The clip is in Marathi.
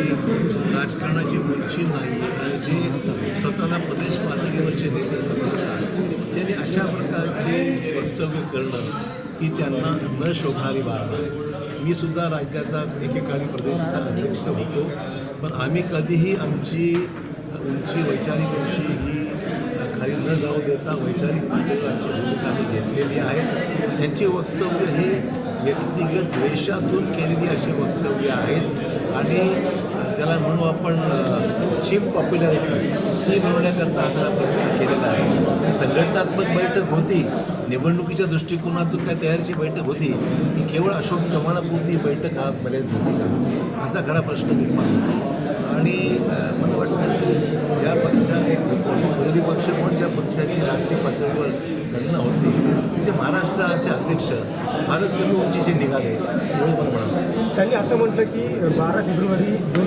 राजकारणाची मुलची नाही आणि जे स्वतःला प्रदेश पातळीवरचे नेते समजतात त्यांनी अशा प्रकारचे वक्तव्य करणं ही त्यांना न शोभणारी बाब आहे. मी सुद्धा राज्याचा एकेकाळी प्रदेशाचा अध्यक्ष होतो पण आम्ही कधीही आमची उंची वैचारिक उंची ही खाली न जाऊ देता वैचारिक पातळीवर आमची भूमिका आम्ही घेतलेली आहे. त्यांची वक्तव्य हे व्यक्तिगत द्वेषातून केलेली अशी वक्तव्य आहेत. आणि ज्याला म्हणू आपण चीप पॉप्युलॅरिटी ती मिळवण्याकरता हा सगळा प्रयत्न केलेला आहे. ही संघटनात्मक बैठक होती. निवडणुकीच्या दृष्टिकोनातून त्या तयारीची बैठक होती. की केवळ अशोक चव्हाणापुरती बैठक हा मर्यादित होती का? असा खरा प्रश्न निर्माण आणि मला वाटतं की ज्या पक्षाने विरोधी पक्ष म्हणून ज्या पक्षाची राष्ट्रीय पातळीवर गणना होती तिचे महाराष्ट्राचे अध्यक्ष फारच कमी उंचीचे निघाले एवढं मला म्हणाले त्यांनी असं म्हटलं की बारा फेब्रुवारी